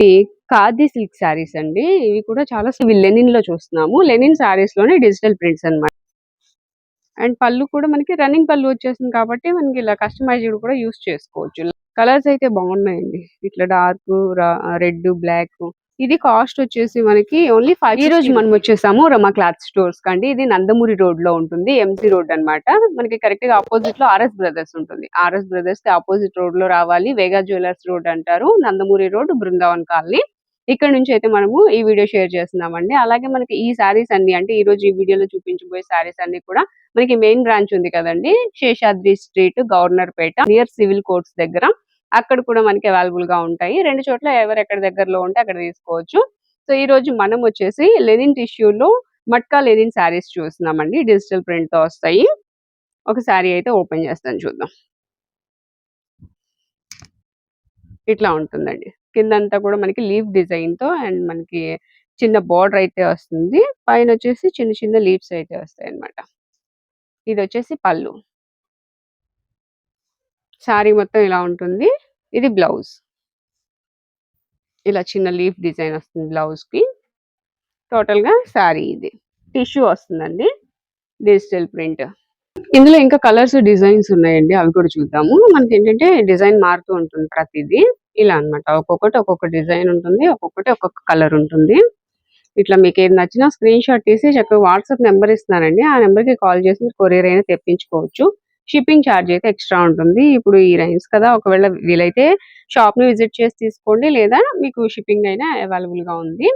ఈ ఖాదీ సిల్క్ శారీస్ అండి. ఇవి కూడా చాలా ఇవి లెనిన్లో చూస్తున్నాము. లెనిన్ శారీస్లోనే డిజిటల్ ప్రింట్స్ అన్నమాట. అండ్ పళ్ళు కూడా మనకి రన్నింగ్ పళ్ళు వచ్చేసింది కాబట్టి మనకి ఇలా కస్టమైజ్డ్ కూడా యూస్ చేసుకోవచ్చు. కలర్స్ అయితే బాగున్నాయండి. ఇట్లా డార్క్ రెడ్ బ్లాక్ ఇది కాస్ట్ వచ్చేసి మనకి ఓన్లీ ఫైవ్ ఈ రోజు మనం వచ్చేసాము రమా క్లాత్ స్టోర్స్ కండి ఇది నందమూరి రోడ్లో ఉంటుంది ఎంసీ రోడ్ అన్నమాట. మనకి కరెక్ట్గా ఆపోజిట్లో ఆర్ఎస్ బ్రదర్స్ ఉంటుంది. ఆర్ఎస్ బ్రదర్స్కి ఆపోజిట్ రోడ్లో రావాలి. వేగా జ్యువెలర్స్ రోడ్ అంటారు నందమూరి రోడ్ బృందావన్ కాలనీ. ఇక్కడ నుంచి అయితే మనము ఈ వీడియో షేర్ చేస్తున్నామండి. అలాగే మనకి ఈ శారీస్ అన్ని అంటే ఈ రోజు ఈ వీడియోలో చూపించబోయే శారీస్ అన్ని కూడా మనకి మెయిన్ బ్రాంచ్ ఉంది కదండి. Seshadri street Governorpet near civil courts దగ్గర. అక్కడ కూడా మనకి అవైలబుల్గా ఉంటాయి. రెండు చోట్ల ఎవరు ఎక్కడ దగ్గరలో ఉంటే అక్కడ తీసుకోవచ్చు. సో ఈ రోజు మనం వచ్చేసి లెనిన్ టిష్యూలో మట్కా లెనిన్ శారీస్ చూస్తున్నామండి. డిజిటల్ ప్రింట్తో వస్తాయి. ఒక శారీ అయితే ఓపెన్ చేస్తాను చూద్దాం. ఇట్లా ఉంటుందండి. కిందంతా కూడా మనకి లీఫ్ డిజైన్తో అండ్ మనకి చిన్న బార్డర్ అయితే వస్తుంది. పైన వచ్చేసి చిన్న చిన్న లీవ్స్ అయితే వస్తాయి అన్నమాట ఇది వచ్చేసి పళ్ళు. శారీ మొత్తం ఇలా ఉంటుంది. ఇది బ్లౌజ్. ఇలా చిన్న లీఫ్ డిజైన్ వస్తుంది బ్లౌజ్కి టోటల్గా శారీ ఇది. టిష్యూ వస్తుందండి. Digital print. ఇందులో ఇంకా కలర్స్ డిజైన్స్ ఉన్నాయండి. అవి కూడా చూద్దాము. మనకి ఏంటంటే డిజైన్ మారుతూ ఉంటుంది ప్రతిదీ. ఇలా అన్నమాట. ఒక్కొక్కటి ఒక్కొక్క డిజైన్ ఉంటుంది. ఒక్కొక్కటి ఒక్కొక్క కలర్ ఉంటుంది. ఇట్లా మీకు ఏది నచ్చినా స్క్రీన్ షాట్ తీసి చక్కగా వాట్సాప్ నెంబర్ ఇస్తున్నానండి. ఆ నెంబర్కి కాల్ చేసి మీరు కొరియర్ అయినా తెప్పించుకోవచ్చు. షిప్పింగ్ ఛార్జ్ అయితే ఎక్స్ట్రా ఉంటుంది. ఇప్పుడు ఈ రైన్స్ కదా ఒకవేళ వీలైతే షాప్ని విజిట్ చేసి తీసుకోండి లేదా మీకు షిప్పింగ్ అయినా అవైలబుల్గా ఉంది.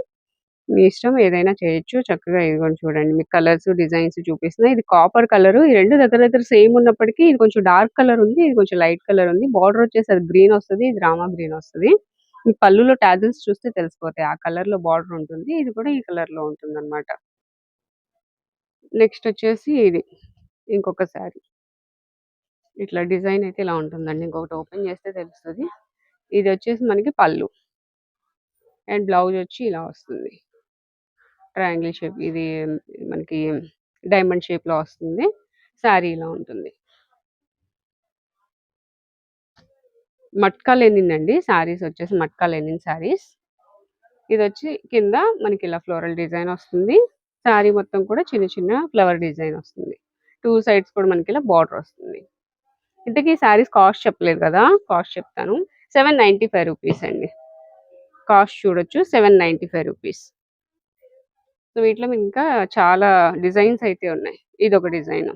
మీ ఇష్టం ఏదైనా చేయొచ్చు. చక్కగా ఇదిగోండి చూడండి మీకు కలర్స్ డిజైన్స్ చూపిస్తున్నాయి. ఇది కాపర్ కలర్. ఈ రెండు దగ్గర దగ్గర సేమ్ ఉన్నప్పటికీ ఇది కొంచెం డార్క్ కలర్ ఉంది ఇది కొంచెం లైట్ కలర్ ఉంది. బార్డర్ వచ్చేసి అది గ్రీన్ వస్తుంది ఇది రామా గ్రీన్ వస్తుంది. మీ పళ్ళులో టాజిల్స్ చూస్తే తెలిసిపోతాయి. ఆ కలర్లో బార్డర్ ఉంటుంది ఇది కూడా ఈ కలర్లో ఉంటుంది అనమాట నెక్స్ట్ వచ్చేసి ఇది ఇంకొక శారీ. ఇట్లా డిజైన్ అయితే ఇలా ఉంటుందండి. ఇంకొకటి ఓపెన్ చేస్తే తెలుస్తుంది. ఇది వచ్చేసి మనకి పళ్ళు. అండ్ బ్లౌజ్ వచ్చి ఇలా వస్తుంది. ట్రయాంగిల్ షేప్ ఇది మనకి డైమండ్ షేప్లో వస్తుంది. శారీ ఇలా ఉంటుంది. మట్కా లెనిన్ అండి. శారీస్ వచ్చేసి మట్కా లెనిన్ శారీస్. ఇది వచ్చి కింద మనకి ఇలా ఫ్లోరల్ డిజైన్ వస్తుంది. శారీ మొత్తం కూడా చిన్న చిన్న ఫ్లవర్ డిజైన్ వస్తుంది. టూ సైడ్స్ కూడా మనకి ఇలా బార్డర్ వస్తుంది. ఇంతకీ శారీస్ కాస్ట్ చెప్పలేదు కదా? కాస్ట్ చెప్తాను. సెవెన్ నైంటీ ఫైవ్ రూపీస్ అండి. కాస్ట్ చూడొచ్చు. Seven ninety five rupees. So వీటిలో ఇంకా చాలా డిజైన్స్ అయితే ఉన్నాయి. ఇది ఒక డిజైన్.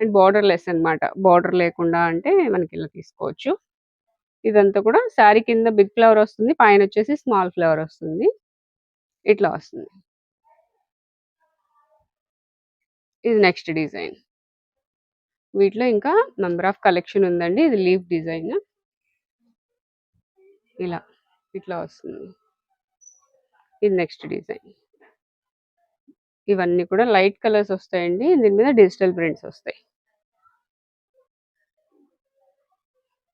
అండ్ బార్డర్ లెస్ అన్నమాట. బార్డర్ లేకుండా అంటే మనకి ఇలా తీసుకోవచ్చు. ఇదంతా కూడా శారీ కింద బిగ్ ఫ్లవర్ వస్తుంది. పైన వచ్చేసి స్మాల్ ఫ్లవర్ వస్తుంది. ఇట్లా వస్తుంది. ఇది నెక్స్ట్ డిజైన్. వీటిలో ఇంకా నంబర్ ఆఫ్ కలెక్షన్ ఉందండి. ఇది లీఫ్ డిజైన్. ఇలా ఇట్లా వస్తుంది. ఇది నెక్స్ట్ డిజైన్. ఇవన్నీ కూడా లైట్ కలర్స్ వస్తాయండి. దీని మీద డిజిటల్ ప్రింట్స్ వస్తాయి.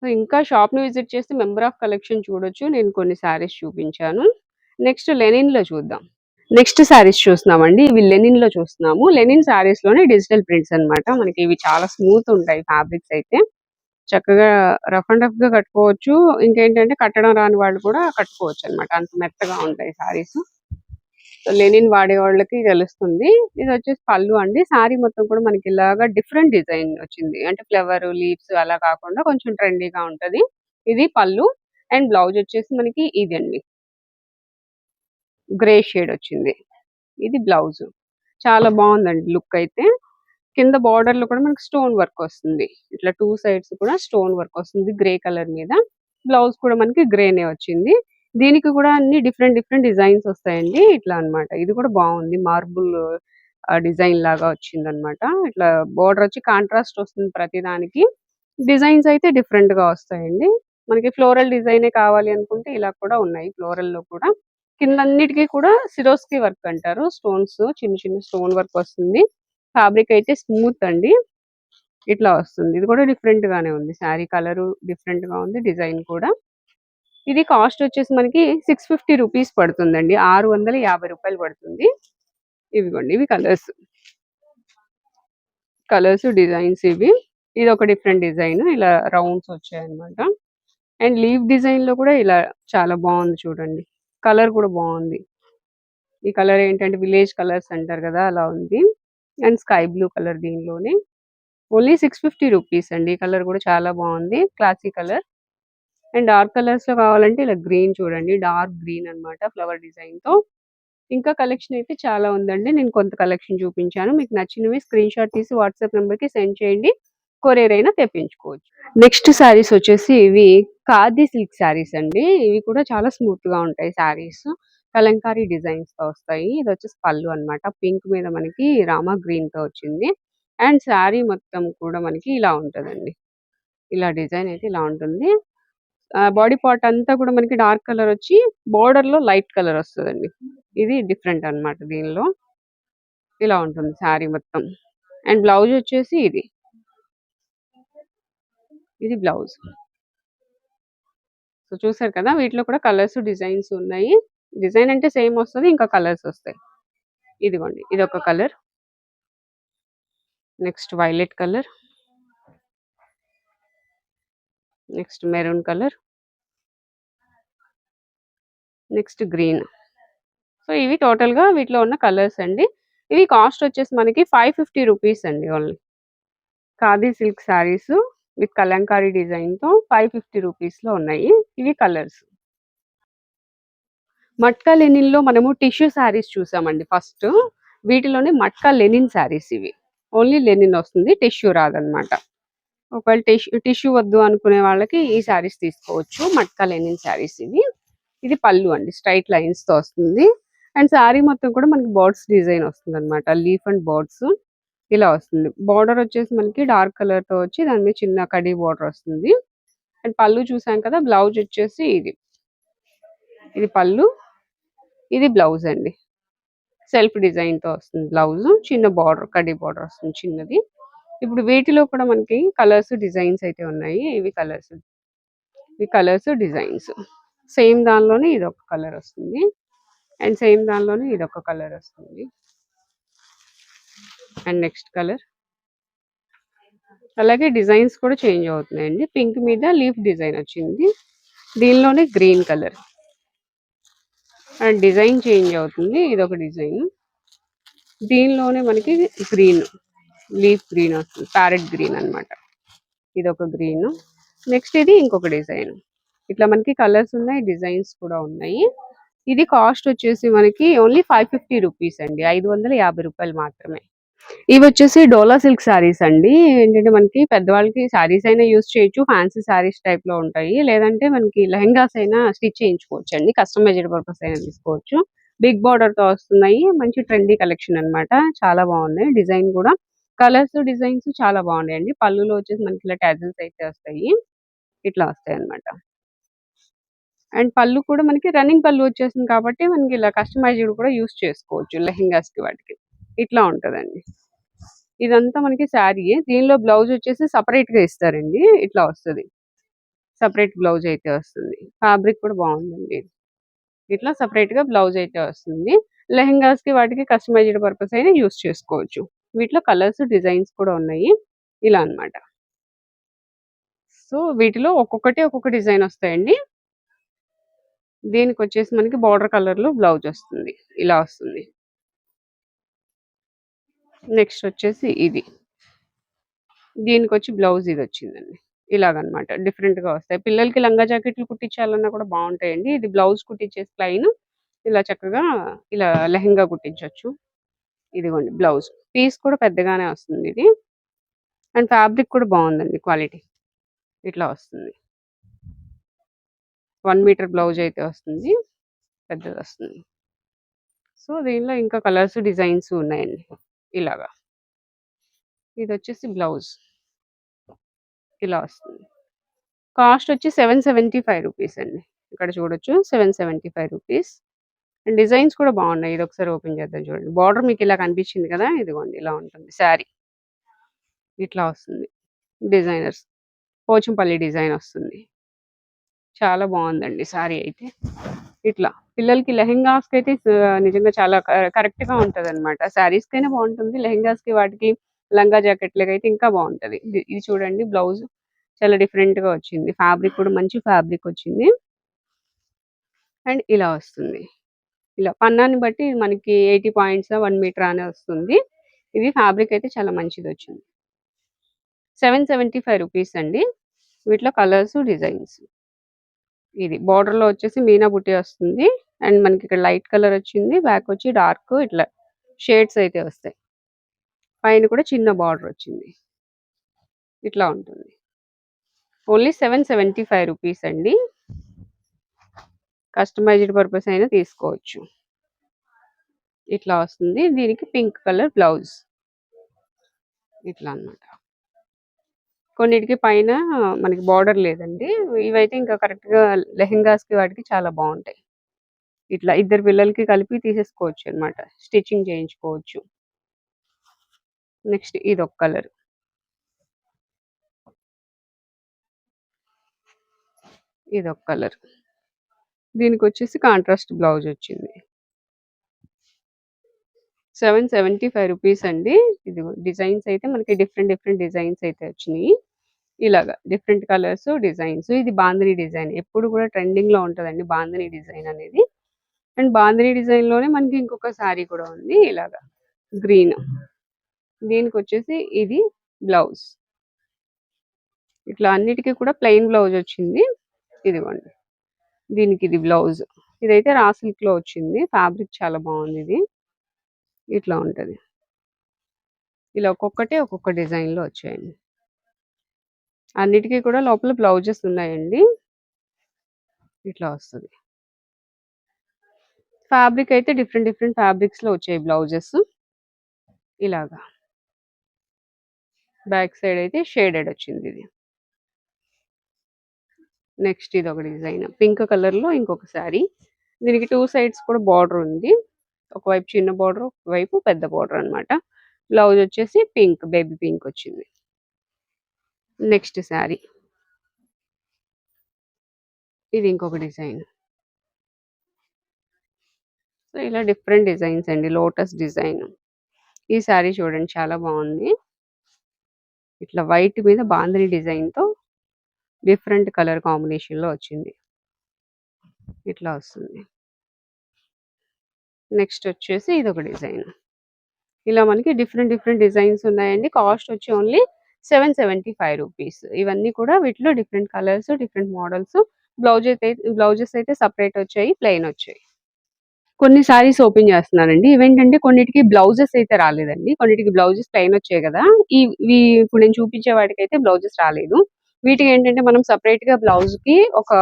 సో ఇంకా షాప్ని విజిట్ చేస్తే మెంబర్ ఆఫ్ కలెక్షన్ చూడొచ్చు. నేను కొన్ని శారీస్ చూపించాను. నెక్స్ట్ లెనిన్లో చూద్దాం. నెక్స్ట్ శారీస్ చూస్తున్నామండి. ఇవి లెనిన్లో చూస్తున్నాము. లెనిన్ శారీస్లోనే డిజిటల్ ప్రింట్స్ అన్నమాట. మనకి ఇవి చాలా స్మూత్ ఉంటాయి ఫ్యాబ్రిక్స్ అయితే. చక్కగా రఫ్ అండ్ రఫ్గా కట్టుకోవచ్చు. ఇంకేంటంటే కట్టడం రాని వాళ్ళు కూడా కట్టుకోవచ్చు అన్నమాట. అంత మెత్తగా ఉంటాయి శారీస్. లెనిన్ వాడే వాళ్ళకి తెలుస్తుంది. ఇది వచ్చేసి పళ్ళు అండి. శారీ మొత్తం కూడా మనకి ఇలాగా డిఫరెంట్ డిజైన్ వచ్చింది. అంటే ఫ్లవర్ లీవ్స్ అలా కాకుండా కొంచెం ట్రెండీగా ఉంటది. ఇది పళ్ళు అండ్ బ్లౌజ్ వచ్చేసి మనకి ఇది అండి గ్రే షేడ్ వచ్చింది. ఇది బ్లౌజ్. చాలా బాగుందండి లుక్ అయితే. కింద బార్డర్లో కూడా మనకి స్టోన్ వర్క్ వస్తుంది. ఇట్లా టూ సైడ్స్ కూడా స్టోన్ వర్క్ వస్తుంది గ్రే కలర్ మీద. బ్లౌజ్ కూడా మనకి గ్రేనే వచ్చింది. దీనికి కూడా అన్ని డిఫరెంట్ డిఫరెంట్ డిజైన్స్ వస్తాయండి. ఇట్లా అన్నమాట. ఇది కూడా బాగుంది. మార్బుల్ డిజైన్ లాగా వచ్చింది అనమాట ఇట్లా బోర్డర్ వచ్చి కాంట్రాస్ట్ వస్తుంది ప్రతి దానికి. డిజైన్స్ అయితే డిఫరెంట్గా వస్తాయండి. మనకి ఫ్లోరల్ డిజైనే కావాలి అనుకుంటే ఇలా కూడా ఉన్నాయి. ఫ్లోరల్లో కూడా కిందన్నిటికీ కూడా సిరోస్కి వర్క్ అంటారు. స్టోన్స్ చిన్న చిన్న స్టోన్ వర్క్ వస్తుంది. ఫ్యాబ్రిక్ అయితే స్మూత్ అండి. ఇట్లా వస్తుంది. ఇది కూడా డిఫరెంట్ గానే ఉంది. శారీ కలర్ డిఫరెంట్గా ఉంది డిజైన్ కూడా. ఇది కాస్ట్ వచ్చేసి మనకి సిక్స్ ఫిఫ్టీ రూపీస్ పడుతుందండి. ఆరు వందల యాభై రూపాయలు పడుతుంది. ఇవిగోండి ఇవి కలర్స్. కలర్స్ డిజైన్స్ ఇవి. ఇది ఒక డిఫరెంట్ డిజైన్. ఇలా రౌండ్స్ వచ్చాయి అన్నమాట అండ్ లీవ్ డిజైన్లో కూడా ఇలా చాలా బాగుంది చూడండి. కలర్ కూడా బాగుంది. ఈ కలర్ ఏంటంటే విలేజ్ కలర్స్ అంటారు కదా అలా ఉంది. అండ్ స్కై బ్లూ కలర్ దీనిలోనే. ఓన్లీ సిక్స్ ఫిఫ్టీ రూపీస్ అండి. ఈ కలర్ కూడా చాలా బాగుంది. Classy colour. అండ్ డార్క్ కలర్స్లో కావాలంటే ఇలా గ్రీన్ చూడండి. డార్క్ గ్రీన్ అన్నమాట ఫ్లవర్ డిజైన్తో. ఇంకా కలెక్షన్ అయితే చాలా ఉందండి. నేను కొంత కలెక్షన్ చూపించాను. మీకు నచ్చినవి స్క్రీన్ షాట్ తీసి వాట్సాప్ నెంబర్కి సెండ్ చేయండి. కొరియర్ తెప్పించుకోవచ్చు. నెక్స్ట్ శారీస్ వచ్చేసి ఇవి ఖాదీ సిల్క్ శారీస్ అండి. ఇవి కూడా చాలా స్మూత్గా ఉంటాయి శారీస్. కలంకారీ డిజైన్స్తో వస్తాయి. ఇది వచ్చేసి పళ్ళు అన్నమాట. పింక్ మీద మనకి రామా గ్రీన్తో వచ్చింది. అండ్ శారీ మొత్తం కూడా మనకి ఇలా ఉంటుందండి. ఇలా డిజైన్ అయితే ఇలా ఉంటుంది. బాడీ పార్ట్ అంతా కూడా మనకి డార్క్ కలర్ వచ్చి బార్డర్లో లైట్ కలర్ వస్తదండి. ఇది డిఫరెంట్ అన్నమాట దీనిలో. ఇలా ఉంటుంది శారీ మొత్తం. అండ్ బ్లౌజ్ వచ్చేసి ఇది. ఇది బ్లౌజ్. సో చూసారు కదా! వీటిలో కూడా కలర్స్ డిజైన్స్ ఉన్నాయి. డిజైన్ అంటే సేమ్ వస్తుంది ఇంకా కలర్స్ వస్తాయి. ఇదిగోండి ఇది ఒక colour. Next violet colour. Next maroon colour. Next green. So ఇవి టోటల్గా వీటిలో ఉన్న కలర్స్ అండి. ఇవి కాస్ట్ వచ్చేసి మనకి ఫైవ్ ఫిఫ్టీ రూపీస్ అండి only. Khadi silk saris. With kalamkari డిజైన్తో ఫైవ్ ఫిఫ్టీ రూపీస్లో ఉన్నాయి. ఇవి కలర్స్. మట్కా లెనిన్లో మనము టిష్యూ శారీస్ చూసామండి ఫస్ట్. వీటిలోనే మట్కా లెనిన్ శారీస్ ఇవి. ఓన్లీ లెనిన్ వస్తుంది టిష్యూ రాదనమాట. ఒకవేళ టిష్యూ టిష్యూ వద్దు అనుకునే వాళ్ళకి ఈ శారీస్ తీసుకోవచ్చు. మట్కా లెనిన్ శారీస్ ఇవి. ఇది పళ్ళు అండి స్ట్రైట్ లైన్స్తో వస్తుంది. అండ్ శారీ మొత్తం కూడా మనకి బర్డ్స్ డిజైన్ వస్తుంది అనమాట లీఫ్ అండ్ బర్డ్స్. ఇలా వస్తుంది. బార్డర్ వచ్చేసి మనకి డార్క్ కలర్తో వచ్చి దాని మీద చిన్న కడీ బార్డర్ వస్తుంది. అండ్ పళ్ళు చూసాం కదా బ్లౌజ్ వచ్చేసి ఇది. ఇది పళ్ళు ఇది బ్లౌజ్ అండి. సెల్ఫ్ డిజైన్తో వస్తుంది బ్లౌజ్. చిన్న బార్డర్ కడీ బార్డర్ వస్తుంది చిన్నది. ఇప్పుడు వీటిలో కూడా మనకి కలర్స్ డిజైన్స్ అయితే ఉన్నాయి. ఇవి కలర్స్ ఇవి కలర్స్ డిజైన్స్. సేమ్ దానిలోనే ఇది ఒక కలర్ వస్తుంది. అండ్ సేమ్ దానిలోనే ఇది ఒక కలర్ వస్తుంది. And next colour. అలాగే డిజైన్స్ కూడా చేంజ్ అవుతున్నాయండి. పింక్ మీద లీఫ్ డిజైన్ వచ్చింది. దీనిలోనే green colour. And design change అవుతుంది. ఇది ఒక డిజైన్. దీనిలోనే మనకి గ్రీన్ లీఫ్ గ్రీన్ వస్తుంది. ప్యారెట్ గ్రీన్ అన్నమాట. ఇది ఒక గ్రీన్. నెక్స్ట్ ఇది ఇంకొక డిజైన్. ఇట్లా మనకి కలర్స్ ఉన్నాయి డిజైన్స్ కూడా ఉన్నాయి. ఇది కాస్ట్ వచ్చేసి మనకి ఓన్లీ ఫైవ్ ఫిఫ్టీ రూపీస్ అండి. ఐదు వందల యాభై రూపాయలు మాత్రమే. ఇవి వచ్చేసి డోలా సిల్క్ శారీస్ అండి. ఏంటంటే మనకి పెద్దవాళ్ళకి శారీస్ అయినా యూస్ చేయొచ్చు. ఫ్యాన్సీ శారీస్ టైప్లో ఉంటాయి. లేదంటే మనకి లెహంగాస్ అయినా స్టిచ్ చేయించుకోవచ్చు అండి. కస్టమైజ్డ్ పర్పస్ అయినా తీసుకోవచ్చు. బిగ్ బార్డర్తో వస్తున్నాయి. మంచి ట్రెండీ కలెక్షన్ అన్నమాట. చాలా బాగున్నాయి. డిజైన్ కూడా. కలర్స్ డిజైన్స్ చాలా బాగున్నాయి అండి. పళ్ళులో వచ్చేసి మనకి ఇలా ట్యాజల్స్ అయితే వస్తాయి. ఇట్లా వస్తాయి అన్నమాట. అండ్ పళ్ళు కూడా మనకి రన్నింగ్ పళ్ళు వచ్చేసింది కాబట్టి మనకి ఇలా కస్టమైజ్డ్ కూడా యూస్ చేసుకోవచ్చు లెహెంగాస్కి వాటికి. ఇట్లా ఉంటుందండి. ఇదంతా మనకి శారీయే దీనిలో బ్లౌజ్ వచ్చేసి సపరేట్గా ఇస్తారండి. ఇట్లా వస్తుంది. సపరేట్ బ్లౌజ్ అయితే వస్తుంది. ఫ్యాబ్రిక్ కూడా బాగుందండి. ఇట్లా సపరేట్గా బ్లౌజ్ అయితే వస్తుంది. లెహంగాస్కి వాటికి కస్టమైజ్డ్ పర్పస్ అయినా యూస్ చేసుకోవచ్చు. వీటిలో కలర్స్ డిజైన్స్ కూడా ఉన్నాయి. ఇలా అన్నమాట. సో వీటిలో ఒక్కొక్కటి ఒక్కొక్క డిజైన్ వస్తాయండి. దీనికి వచ్చేసి మనకి బార్డర్ కలర్లో బ్లౌజ్ వస్తుంది. ఇలా వస్తుంది. నెక్స్ట్ వచ్చేసి ఇది. దీనికి వచ్చి బ్లౌజ్ ఇది వచ్చిందండి ఇలాగనమాట. డిఫరెంట్గా వస్తాయి. పిల్లలకి లంగా జాకెట్లు కుట్టించాలన్నా కూడా బాగుంటాయండి. ఇది బ్లౌజ్ కుట్టించేసి ప్లైన్ ఇలా చక్కగా ఇలా లెహంగా కుట్టించవచ్చు ఇదిగోండి బ్లౌజ్. పీస్ కూడా పెద్దగానే వస్తుంది ఇది. అండ్ ఫ్యాబ్రిక్ కూడా బాగుందండి క్వాలిటీ. ఇట్లా వస్తుంది. వన్ మీటర్ బ్లౌజ్ అయితే వస్తుంది. పెద్దది వస్తుంది సో దీనిలో ఇంకా కలర్స్ డిజైన్స్ ఉన్నాయండి. ఇలాగా. ఇది వచ్చేసి బ్లౌజ్. ఇలా వస్తుంది. కాస్ట్ వచ్చి సెవెన్ సెవెంటీ ఫైవ్ రూపీస్ అండి. ఇక్కడ చూడొచ్చు seven seventy five rupees. And designs కూడా బాగున్నాయి. ఇది ఒకసారి ఓపెన్ చేద్దాం చూడండి. బార్డర్ మీకు ఇలా కనిపించింది కదా? ఇదిగోండి ఇలా ఉంటుంది శారీ. ఇట్లా వస్తుంది. డిజైనర్స్. పోచంపల్లి డిజైన్ వస్తుంది. చాలా బాగుందండి శారీ అయితే. ఇట్లా పిల్లలకి లెహెంగాస్కి అయితే నిజంగా చాలా కరెక్ట్గా ఉంటది అనమాట శారీస్ కైనా బాగుంటుంది లెహెంగాస్కి వాటికి లంగా జాకెట్లకి అయితే ఇంకా బాగుంటది. ఇది ఇది చూడండి బ్లౌజ్ చాలా డిఫరెంట్గా వచ్చింది. ఫ్యాబ్రిక్ కూడా మంచి ఫ్యాబ్రిక్ వచ్చింది. అండ్ ఇలా వస్తుంది. ఇలా పన్నాన్ని బట్టి మనకి ఎయిటీ పాయింట్స్ వన్ మీటర్ అనే వస్తుంది. ఇది ఫ్యాబ్రిక్ అయితే చాలా మంచిది వచ్చింది. సెవెన్ సెవెంటీ ఫైవ్ రూపీస్ అండి. వీటిలో కలర్స్ డిజైన్స్. ఇది బార్డర్లో వచ్చేసి మీనా బుట్టి వస్తుంది. అండ్ మనకి ఇక్కడ లైట్ కలర్ వచ్చింది. బ్యాక్ వచ్చి డార్క్ ఇట్లా షేడ్స్ అయితే వస్తాయి. పైన కూడా చిన్న బార్డర్ వచ్చింది. ఇట్లా ఉంటుంది. Only seven seventy five rupees అండి. కస్టమైజ్డ్ పర్పస్ అయినా తీసుకోవచ్చు. ఇట్లా వస్తుంది. దీనికి పింక్ కలర్ బ్లౌజ్ ఇట్లా అన్నమాట. కొన్నిటికి పైన మనకి బార్డర్ లేదండి. ఇవైతే ఇంకా కరెక్ట్గా లెహెంగాస్కి వాటికి చాలా బాగుంటాయి. ఇట్లా ఇద్దరు పిల్లలకి కలిపి తీసేసుకోవచ్చు అన్నమాట. స్టిచ్చింగ్ చేయించుకోవచ్చు. నెక్స్ట్ ఇది ఒక కలర్. ఇది ఒక కలర్. దీనికి వచ్చేసి కాంట్రాస్ట్ బ్లౌజ్ వచ్చింది. సెవెన్ సెవెంటీ ఫైవ్ రూపీస్ అండి. ఇది డిజైన్స్ అయితే మనకి డిఫరెంట్ డిఫరెంట్ డిజైన్స్ అయితే వచ్చినాయి. ఇలాగా డిఫరెంట్ కలర్స్ డిజైన్స్. ఇది బాందిని డిజైన్. ఎప్పుడు కూడా ట్రెండింగ్లో ఉంటుందండి బాందిని డిజైన్ అనేది. అండ్ బాందిని డిజైన్లోనే మనకి ఇంకొక శారీ కూడా ఉంది ఇలాగా గ్రీన్. దీనికి వచ్చేసి ఇది బ్లౌజ్. ఇట్లా అన్నిటికీ కూడా ప్లెయిన్ బ్లౌజ్ వచ్చింది. ఇదిగోండి. దీనికి ఇది బ్లౌజ్. ఇదైతే రా సిల్క్లో వచ్చింది. ఫ్యాబ్రిక్ చాలా బాగుంది ఇది. ఇట్లా ఉంటుంది. ఇలా ఒక్కొక్కటి ఒక్కొక్క డిజైన్లో వచ్చాయండి. అన్నిటికీ కూడా లోపల బ్లౌజెస్ ఉన్నాయండి. ఇట్లా వస్తుంది. ఫ్యాబ్రిక్ అయితే డిఫరెంట్ డిఫరెంట్ ఫ్యాబ్రిక్స్లో వచ్చాయి బ్లౌజెస్. ఇలాగా. బ్యాక్ సైడ్ అయితే షేడెడ్ వచ్చింది ఇది. నెక్స్ట్ ఇది ఒక డిజైన్. పింక్ కలర్లో ఇంకొక శారీ. దీనికి టూ సైడ్స్ కూడా బార్డర్ ఉంది. ఒకవైపు చిన్న బార్డర్ ఒకవైపు పెద్ద బార్డర్ అన్నమాట. బ్లౌజ్ వచ్చేసి పింక్ బేబీ పింక్ వచ్చింది. నెక్స్ట్ శారీ. ఇది ఇంకొక డిజైన్. సో ఇలా డిఫరెంట్ డిజైన్స్ అండి. Lotus design. ఈ శారీ చూడండి చాలా బాగుంది. ఇట్లా వైట్ మీద బాంద్రీ డిజైన్తో డిఫరెంట్ కలర్ కాంబినేషన్లో వచ్చింది. ఇట్లా వస్తుంది. నెక్స్ట్ వచ్చేసి ఇది ఒక డిజైన్. ఇలా మనకి డిఫరెంట్ డిఫరెంట్ డిజైన్స్ ఉన్నాయండి. కాస్ట్ వచ్చి only seven seventy five rupees. ఇవన్నీ కూడా వీటిలో different colours different models blouse అయితే బ్లౌజెస్ అయితే సపరేట్ వచ్చాయి ప్లెయిన్ వచ్చాయి. కొన్ని సారీస్ ఓపెన్ చేస్తున్నానండి. ఇవేంటంటే కొన్నిటికి బ్లౌజెస్ అయితే రాలేదండి. కొన్నిటికి బ్లౌజెస్ ప్లెయిన్ వచ్చాయి కదా. ఈ ఇవి ఇప్పుడు నేను చూపించే వాటికి అయితే బ్లౌజెస్ రాలేదు. వీటికి ఏంటంటే మనం సపరేట్గా బ్లౌజ్కి ఒక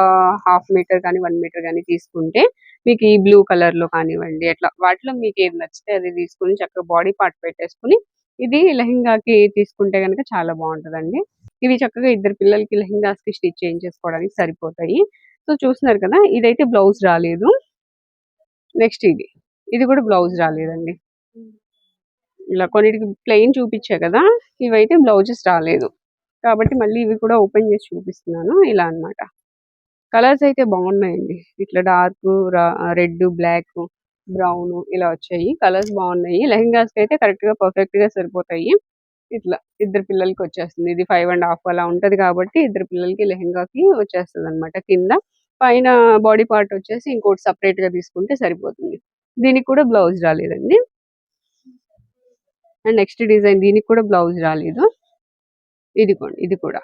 హాఫ్ మీటర్ కానీ వన్ మీటర్ కానీ తీసుకుంటే మీకు ఈ బ్లూ కలర్లో కానివ్వండి అట్లా వాటిలో మీకు ఏది నచ్చితే అది తీసుకుని చక్కగా బాడీ పార్ట్ పెట్టేసుకుని ఇది లెహంగాకి తీసుకుంటే కనుక చాలా బాగుంటదండి. ఇవి చక్కగా ఇద్దరు పిల్లలకి లెహంగాస్కి స్టిచ్ చేయించేసుకోవడానికి సరిపోతాయి. సో చూస్తున్నారు కదా ఇదైతే బ్లౌజ్ రాలేదు. నెక్స్ట్ ఇది. ఇది కూడా బ్లౌజ్ రాలేదండి. ఇలా కొన్నిటికి ప్లెయిన్ చూపించా కదా ఇవైతే బ్లౌజెస్ రాలేదు. కాబట్టి మళ్ళీ ఇవి కూడా ఓపెన్ చేసి చూపిస్తున్నాను. ఇలా అన్నమాట. కలర్స్ అయితే బాగున్నాయండి. ఇట్లా డార్క్ రెడ్ బ్లాక్ బ్రౌన్ ఇలా వచ్చాయి. కలర్స్ బాగున్నాయి. లెహంగాస్కి అయితే కరెక్ట్గా పర్ఫెక్ట్గా సరిపోతాయి. ఇట్లా ఇద్దరు పిల్లలకి వచ్చేస్తుంది. ఇది ఫైవ్ అండ్ హాఫ్ అలా ఉంటుంది కాబట్టి ఇద్దరు పిల్లలకి లెహంగాకి వచ్చేస్తుంది అనమాట కింద. పైన బాడీ పార్ట్ వచ్చేసి ఇంకోటి సపరేట్గా తీసుకుంటే సరిపోతుంది. దీనికి కూడా బ్లౌజ్ రాలేదండి. అండ్ నెక్స్ట్ డిజైన్ దీనికి కూడా బ్లౌజ్ రాలేదు. ఇదిగోండి ఇది కూడా.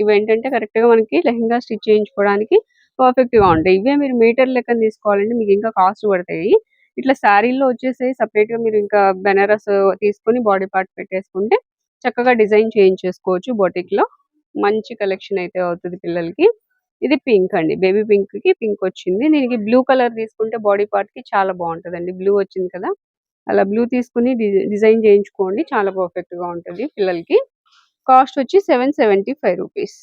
ఇవేంటంటే ఏంటంటే కరెక్ట్గా మనకి లెహంగా స్టిచ్ చేయించుకోవడానికి పర్ఫెక్ట్గా ఉంటాయి. ఇవే మీరు మీటర్ లెక్కన తీసుకోవాలంటే మీకు ఇంకా కాస్ట్ పడతాయి. ఇట్లా శారీల్లో వచ్చేసి సపరేట్గా మీరు ఇంకా బెనారస్ తీసుకొని బాడీ పార్ట్ పెట్టేసుకుంటే చక్కగా డిజైన్ చేయించేసుకోవచ్చు బొటిక్లో మంచి కలెక్షన్ అయితే అవుతుంది పిల్లలకి. ఇది పింక్ అండి. బేబీ పింక్కి పింక్ వచ్చింది. దీనికి బ్లూ కలర్ తీసుకుంటే బాడీ పార్ట్కి చాలా బాగుంటదండి. బ్లూ వచ్చింది కదా. అలా బ్లూ తీసుకుని డిజైన్ చేయించుకోండి. చాలా పర్ఫెక్ట్గా ఉంటుంది పిల్లలకి. కాస్ట్ వచ్చి సెవెన్ సెవెంటీ ఫైవ్ రూపీస్.